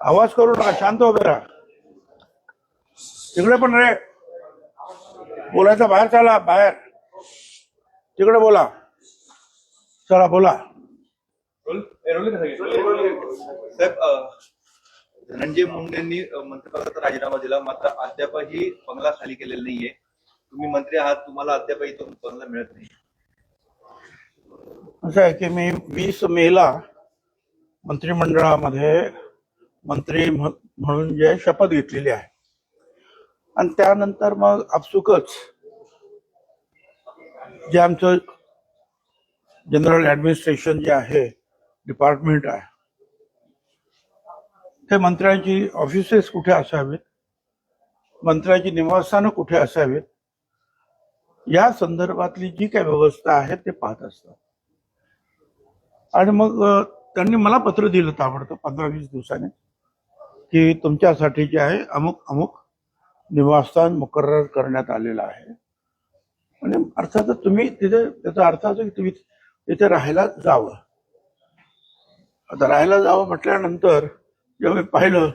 आवाज करू नका शांत उभे राहा. तिकडे पण रे. बोलायचं बाहेर चला बाहेर. तिकडे बोला. चला बोला. धनंजय मुंडेंनी मंत्रिपदाचा राजीनामा दिला मात्र अद्यापही बंगला खाली केलेला नाहीये. तुम्ही मंत्री आहात तुम्हाला अद्यापही तो बंगला मिळत नाही. असं आहे की मी वीस मेला मंत्रिमंडळामध्ये मंत्री म्हणून जे शपथ घेतलेली आहे. आणि त्यानंतर मग आपसुकच जे आमचं जनरल ऍडमिनिस्ट्रेशन जे आहे डिपार्टमेंट आहे ते मंत्र्यांची ऑफिसेस कुठे असावेत? मंत्र्यांची निवासस्थानं कुठे असावीत? या संदर्भातली जी काही व्यवस्था आहे ते पाहत असतात. आणि मग त्यांनी मला पत्र दिलं ताबडतोब पंधरा वीस दिवसाने की तुमच्यासाठी जे आहे अमुक अमुक निवासस्थान मुकर्र करण्यात आलेलं आहे. आणि अर्थातच तुम्ही तिथे त्याचा अर्थ असा की तुम्ही तिथे राहायला जावं. आता राहायला जावं म्हटल्यानंतर जेव्हा मी पाहिलं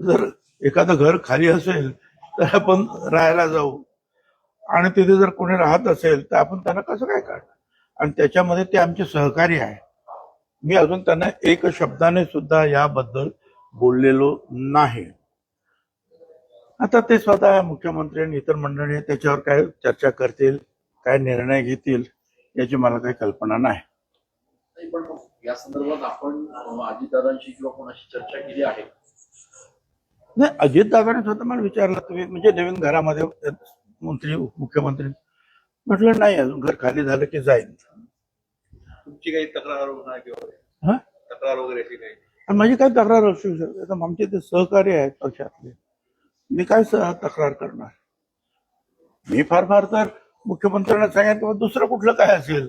जर एखादं घर खाली असेल तर आपण राहायला जाऊ. आणि तिथे जर कोणी राहत असेल तर आपण त्यांना कसं काय काढणार? आणि त्याच्यामध्ये ते आमचे सहकारी आहे. मी अजून त्यांना एक शब्दाने सुद्धा याबद्दल बोललेलो नाही. आता ते स्वतः मुख्यमंत्री आणि इतर मंडळी त्याच्यावर काय चर्चा करतील काय निर्णय घेतील याची मला काही कल्पना नाही. पण या संदर्भात आपण अजितदादांशी किंवा कोणाशी चर्चा केली आहे? नाही अजित दादाने स्वतः मला विचारलं तुम्ही म्हणजे नवीन घरामध्ये मंत्री मुख्यमंत्री म्हटलं नाही अजून घर खाली झालं की जाईल तुमची काही तक्रार होणार किंवा हा? तक्रार वगैरे अशी काही? आणि माझी काय तक्रार असू शकते? आमचे ते सहकारी आहेत पक्षातले. मी काय सह तक्रार करणार? मी फार फार तर मुख्यमंत्र्यांना सांगेन किंवा दुसरं कुठलं काय असेल?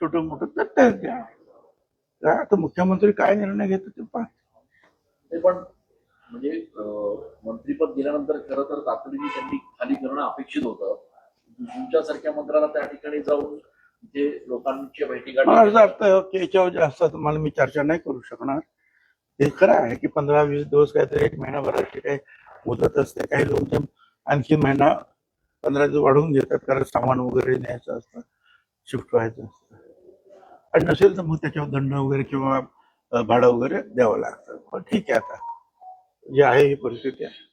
छोटं मोठं तर ते द्या. काय आता मुख्यमंत्री काय निर्णय घेतात ते पहा. ते पण म्हणजे मंत्रीपद गेल्यानंतर खरं तर तातडीने त्यांनी खाली करणं अपेक्षित होतं. तुमच्यासारख्या मंत्र्याला त्या ठिकाणी जाऊन तिथे लोकांच्या याच्यावर जास्त तुम्हाला मी चर्चा नाही करू शकणार. हे खरं आहे की पंधरा वीस दिवस काहीतरी एक महिनाभराची काही मुदत असते काही लोक जे आणखी महिना पंधरा दिवस वाढवून घेतात कारण सामान वगैरे न्यायचं असतं शिफ्ट व्हायचं असतं. आणि नसेल तर मग त्याच्यावर दंड वगैरे किंवा भाडं वगैरे द्यावं लागतं. पण ठीक आहे आता. जे आहे ही परिस्थिती आहे.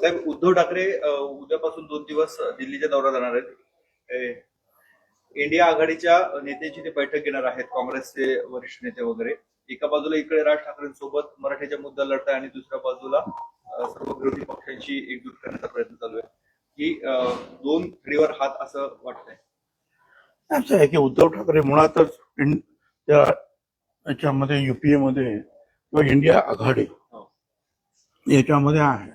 साहेब उद्धव ठाकरे उद्यापासून दोन दिवस दिल्लीच्या दौरा जाणार आहेत. इंडिया आघाडीच्या नेत्यांची ते बैठक घेणार आहेत काँग्रेसचे वरिष्ठ नेते वगैरे. एका बाजूला इकडे राज ठाकरेंसोबत मराठीचा मुद्दा लढताय आणि दुसऱ्या बाजूला सर्व विरोधी पक्षांची एकजूट करण्याचा प्रयत्न चालू आहे. की दोन खडीवर हात असं वाटतंय. असं आहे की उद्धव ठाकरे मुळातच याच्यामध्ये युपीए मध्ये किंवा इंडिया आघाडी याच्यामध्ये आहे.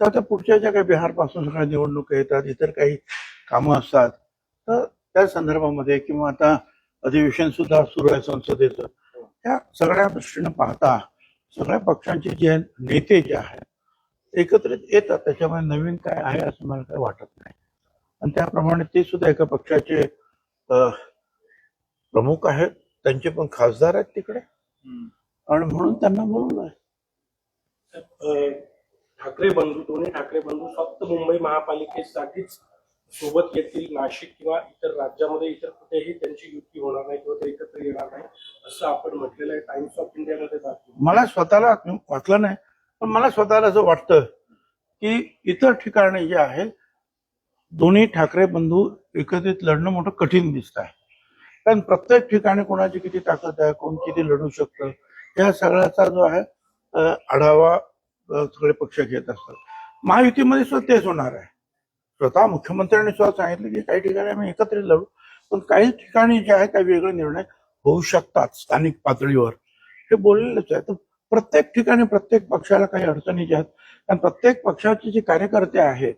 तर आता पुढच्या ज्या काही बिहारपासून सगळ्या निवडणुका येतात इतर काही कामं असतात तर त्या संदर्भामध्ये किंवा आता अधिवेशन सुद्धा सुरू आहे संसदेचं त्या सगळ्या दृष्टीनं पाहता सगळ्या पक्षांचे जे नेते जे आहेत एकत्रित येतात. त्याच्यामध्ये नवीन काय आहे असं मला काही वाटत नाही. आणि त्याप्रमाणे ते सुद्धा एका पक्षाचे प्रमुख आहेत. त्यांचे पण खासदार आहेत तिकडे. आणि म्हणून त्यांना बोलवलं आहे ठाकरे बंधू दोन्ही ठाकरे बंधू फक्त मुंबई महापालिकेसाठीच सोबत येतील नाशिक किंवा इतर राज्यामध्ये इतर कुठेही त्यांची युती होणार नाही किंवा ते एकत्र येणार नाही असं आपण म्हटलेलं आहे. टाइम्स ऑफ इंडियामध्ये दाखवलं. मला स्वतःला वाटलं नाही पण मला स्वतःला असं वाटतं की इतर ठिकाणी जे आहे दोन्ही ठाकरे बंधू एकत्रित लढणं मोठं कठीण दिसत आहे. कारण प्रत्येक ठिकाणी कोणाची किती ताकद आहे कोण किती लढू शकतं या सगळ्याचा जो आहे आढावा सगळे पक्ष घेत असतात. महायुतीमध्ये सुद्धा तेच होणार आहे. स्वतः मुख्यमंत्र्यांनी सुद्धा सांगितलं की काही ठिकाणी आम्ही एकत्रित लढू पण काही ठिकाणी जे आहे काही वेगळे निर्णय होऊ शकतात स्थानिक पातळीवर. हे बोललेलंच आहे. तर प्रत्येक ठिकाणी प्रत्येक पक्षाला काही अडचणी ज्या आहेत कारण प्रत्येक पक्षाचे जे कार्यकर्ते आहेत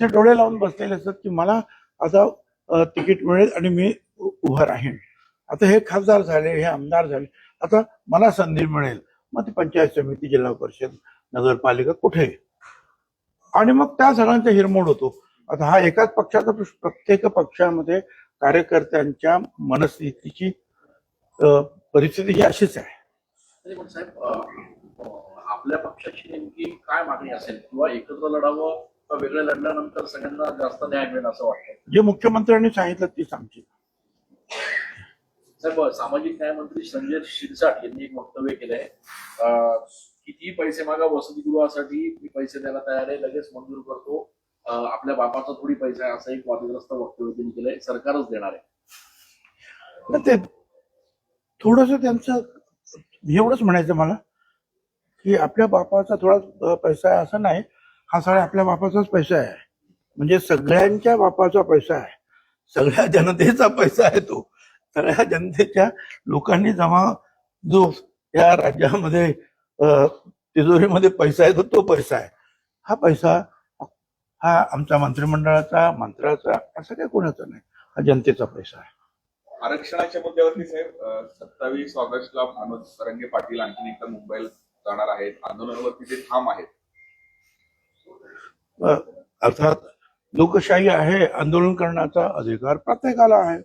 ते डोळे लावून बसलेले असतात की मला आता तिकीट मिळेल आणि मी उभं राहीन. आता हे खासदार झाले हे आमदार झाले आता मला संधी मिळेल. मग ती पंचायत समिती जिल्हा परिषद नगरपालिका कुठे? आणि मग त्या सगळ्यांचा हिरमोड होतो. आता हा एकाच पक्षाचा प्रश्न प्रत्येक पक्षामध्ये कार्यकर्त्यांच्या मनस्थितीची परिस्थिती ही अशीच आहे. आपल्या पक्षाची नेमकी काय मागणी असेल? किंवा एकत्र लढावं का वेगळं लढल्यानंतर सगळ्यांना जास्त न्याय मिळेल असं वाटतं जे मुख्यमंत्र्यांनी सांगितलं तीच आमची साहेब सामाजिक न्याय मंत्री संजय शिरसाट यांनी एक वक्तव्य केलंय. अं, कितीही पैसे मागा वसतिगृहासाठी मी पैसे द्यायला तयार आहे लगेच मंजूर करतो. आपल्या बापाचा थोडी पैसा आहे असं एक वादग्रस्त वक्तव्य त्यांनी केलंय सरकारच देणार आहे. ते थोडस त्यांचं एवढंच म्हणायचं मला की आपल्या बापाचा थोडा पैसा आहे असं नाही हा सगळा आपल्या बापाचाच पैसा आहे. म्हणजे सगळ्यांच्या बापाचा पैसा आहे. सगळ्या जनतेचा पैसा आहे तो. सगळ्या जनतेच्या लोकांनी जमा जो या राज्यामध्ये तिजोरीमध्ये पैसा आहे तो तो पैसा आहे. हा पैसा हा आमच्या मंत्रिमंडळाचा मंत्र्याचा असं काही कोणाचा नाही. हा जनतेचा पैसा आहे. आरक्षणाच्या मुद्द्यावरती साहेब सत्तावीस ऑगस्टला मनोज तरंगे पाटील आणखी एकदा मुंबईला जाणार आहेत. आंदोलनावरती ते ठाम आहेत. अर्थात लोकशाही आहे आंदोलन करण्याचा अधिकार प्रत्येकाला आहे.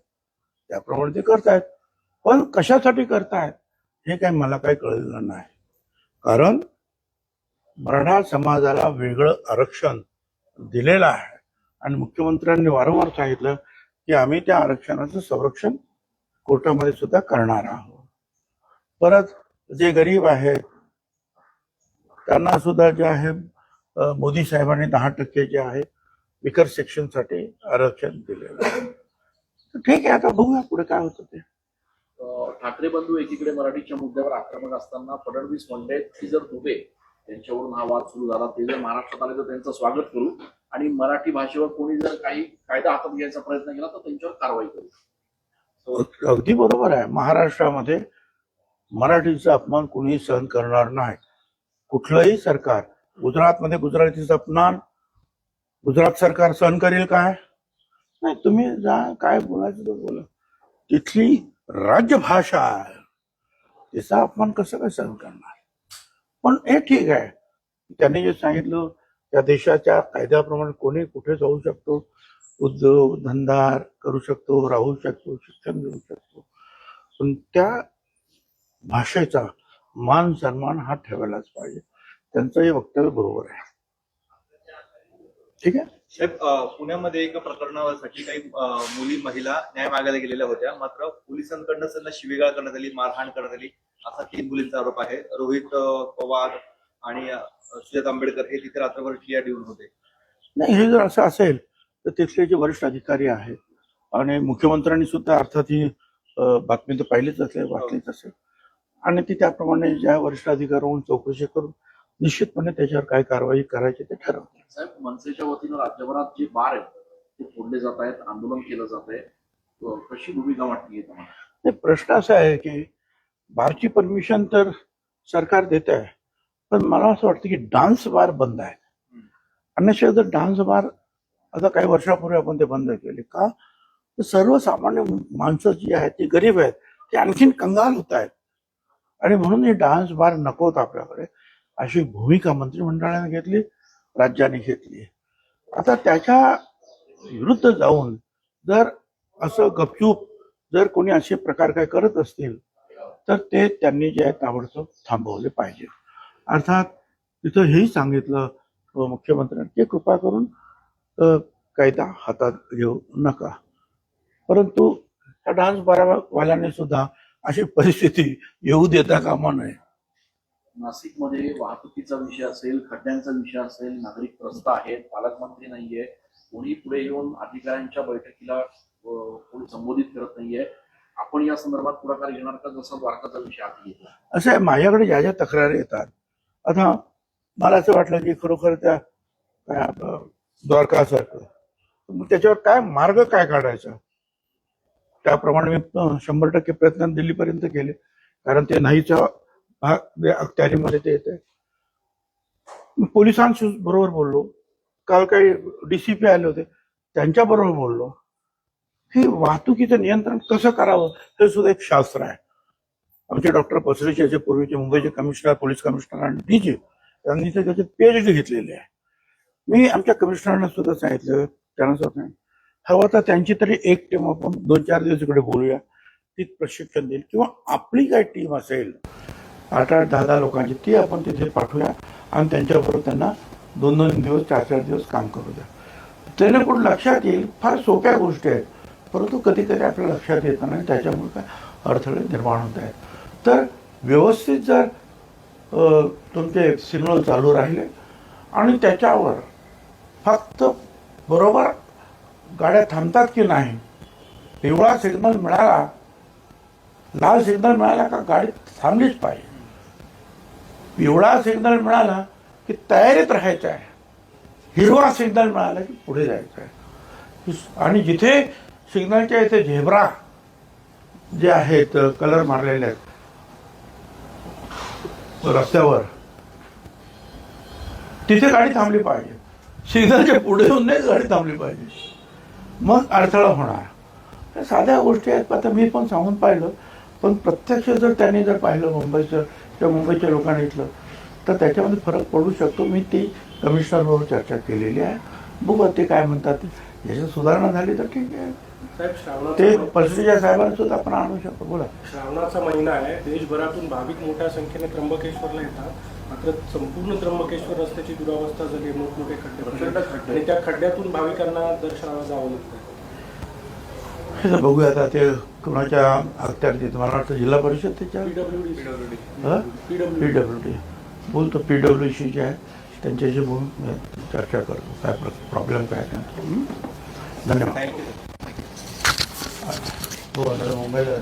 त्याप्रमाणे ते करतायत. पण कशासाठी करतायत हे काही मला काही कळलेलं नाही. कारण मराठा समाजाला वेगळं आरक्षण दिलेलं आहे. आणि मुख्यमंत्र्यांनी वारंवार सांगितलं की आम्ही त्या आरक्षणाचं संरक्षण कोर्टामध्ये सुद्धा करणार आहोत. परत जे गरीब आहेत त्यांना सुद्धा जे आहे मोदी साहेबांनी दहा टक्के जे आहे विकर सेक्शनसाठी आरक्षण दिलेलं आहे. ठीक आहे आता बघूया पुढे काय होतं ते. ठाकरे बंधू एकीकडे मराठीच्या मुद्द्यावर आक्रमक असताना फडणवीस म्हणले की जर दुबे त्यांच्यावरून हा वाद सुरू झाला. ते जर महाराष्ट्रात आले तर त्यांचं स्वागत करू. आणि मराठी भाषेवर कोणी जर काही कायदा हातात घ्यायचा प्रयत्न केला तर त्यांच्यावर कारवाई करू. हो, अगदी बरोबर आहे. महाराष्ट्रामध्ये मराठीचा अपमान कुणीही सहन करणार नाही. कुठलंही सरकार गुजरातमध्ये गुजरातीचा अपमान गुजरात सरकार सहन करेल काय? नाही तुम्ही जा काय बोलायचं तर बोला. तिथली राज्यभाषा आहे. तिचा अपमान कसं काय सहन करणार? पण हे ठीक आहे. त्यांनी जे सांगितलं त्या देशाच्या कायद्याप्रमाणे कोणी कुठे जाऊ शकतो उद्योग धंदा करू शकतो राहू शकतो शिक्षण घेऊ शकतो. पण त्या भाषेचा मान सन्मान हा ठेवायलाच पाहिजे. त्यांचं हे वक्तव्य बरोबर आहे. ठीक आहे? साहेब पुण्यामध्ये एका प्रकरणासाठी काही मुली महिला न्याय मागायला गेलेल्या होत्या. मात्र पोलिसांकडनं त्यांना शिवेगाळ करण्यात आली मारहाण करण्यात आली. असा तीन मुलींचा आरोप आहे. रोहित पवार आणि सुजात आंबेडकर हे तिथे रात्रभर टिया देऊन होते. नाही हे जर असं असेल तर तिथले जे वरिष्ठ अधिकारी आहेत आणि मुख्यमंत्र्यांनी सुद्धा अर्थात ही बातमी तर पाहिलीच असेल वाचलीच असेल. आणि ती त्याप्रमाणे ज्या वरिष्ठ अधिकाऱ्यांकडून चौकशी करून निश्चितपणे त्याच्यावर काय कारवाई करायची ते ठरवतील. साहेब मनसेच्या वतीनं राज्यभरात जे बार आहेत ते फोडले जात आहेत आंदोलन केलं जात आहे. कशी भूमिका वाटली तुम्हाला? नाही प्रश्न असा आहे की बारची परमिशन तर सरकार देत आहे पण मला असं वाटतं की डान्स बार बंद आहे अन्यशिवाय जर डान्स बार आता काही वर्षापूर्वी आपण ते बंद केले का? तर सर्वसामान्य माणसं जी आहेत ती गरीब आहेत ते आणखीन कंगाल होत आहेत. आणि म्हणून हे डान्स बार नकोत आपल्याकडे. अशी भूमिका मंत्रिमंडळाने घेतली राज्याने घेतली. आता त्याच्या विरुद्ध जाऊन जर असं गपचूप जर कोणी असे प्रकार काय करत असतील तर ते त्यांनी जे आहे ताबडतोब थांबवले पाहिजे. अर्थात तिथं हेही सांगितलं मुख्यमंत्र्यांनी की कृपा करून कायदा हातात घेऊ नका. परंतु त्या डान्स बारावाल्यांनी सुद्धा अशी परिस्थिती येऊ देता कामा नये. नाशिकमध्ये वाहतुकीचा विषय असेल खड्ड्यांचा विषय असेल नागरिक त्रस्त आहेत पालकमंत्री नाहीये कोणी पुढे येऊन अधिकाऱ्यांच्या बैठकीला कोणी संबोधित करत नाहीये आपण या संदर्भात पुढाकार घेणार का? जसा द्वारकाचा विषय आधी घेतला असं आहे माझ्याकडे ज्या ज्या तक्रारी येतात आता मला असं वाटलं की खरोखर त्या द्वारकासारखं मग त्याच्यावर काय मार्ग काय काढायचा? त्याप्रमाणे मी शंभर टक्के प्रयत्न दिल्लीपर्यंत केले कारण ते नाहीच्या भाग अखत्यारीमध्ये ते येते पोलिसांशी बरोबर बोललो. काल काही डीसीपी आले होते त्यांच्या बरोबर बोललो. हे वाहतुकीचं नियंत्रण कसं करावं हे सुद्धा एक शास्त्र आहे. आमचे डॉक्टर पसरेचे याचे पूर्वीचे मुंबईचे कमिशनर पोलीस कमिशनर आणि डीजी त्यांनी ते त्याचे पीएचडी घेतलेले आहे. मी आमच्या कमिशनरना सुद्धा सांगितलं त्यांना सुद्धा सांगितलं हवं तर त्यांची तरी एक टीम आपण दोन चार दिवस इकडे बोलूया ती प्रशिक्षण देईल किंवा आपली काय टीम असेल आठ आठ दहा दहा लोकांची ती आपण तिथे पाठवूया आणि त्यांच्याबरोबर त्यांना दोन दोन दिवस चार चार दिवस काम करू द्या. त्याने लक्षात येईल फार सोप्या गोष्टी आहेत. परंतु कधी कधी आपल्या लक्षात येत नाही त्याच्यामुळे काय अडथळे निर्माण होत आहेत. तर व्यवस्थित जर तुमचे सिग्नल चालू राहिले आणि त्याच्यावर फक्त बरोबर गाड्या थांबतात की नाही पिवळा सिग्नल मिळाला लाल सिग्नल मिळाला का गाडी थांबलीच पाहिजे. पिवळा सिग्नल मिळाला की तयारीत राहायचं आहे. हिरवा सिग्नल मिळाला की पुढे जायचं आहे. आणि जिथे सिग्नलच्या इथे झेब्रा जे आहेत कलर मारलेले आहेत. रस्त्यावर. तिथे गाडी थांबली पाहिजे. सिग्नलच्या पुढे येऊन नाही गाडी थांबली पाहिजे. मग अडथळा होणार. या साध्या गोष्टी आहेत. आता मी पण सांगून पाहिलं. पण प्रत्यक्ष जर त्यांनी जर पाहिलं मुंबईचं किंवा मुंबईच्या लोकांनी इथलं तर त्याच्यामध्ये फरक पडू शकतो. मी ती कमिशनरबरोबर चर्चा केलेली आहे. बघू ते काय म्हणतात. याच्यात सुधारणा झाली तर ठीक आहे. साहेब ते पसरीच्या साहेबांना सुद्धा आपण आणू शकतो. बोला. श्रावणाचा महिना आहे. देशभरातून भाविक मोठ्या संख्येने त्र्यंबकेश्वरला येतात. मात्र संपूर्ण त्र्यंबकेश्वर रस्त्याची दुरावस्था झाली मोठमोठे खड्डे. आणि त्या खड्ड्यातून भाविकांना दर्शनाला जावं लागतं. बघूया आता ते कुणाच्या अखत्यारीत मला वाटतं जिल्हा परिषद त्याच्या PWD. P PW W D बोलतो पी डब्ल्यू सी जे आहे. त्यांच्याशी बोलून चर्चा करतो काय प्रॉब्लेम काय हं? धन्यवाद हो आता मुंबईला.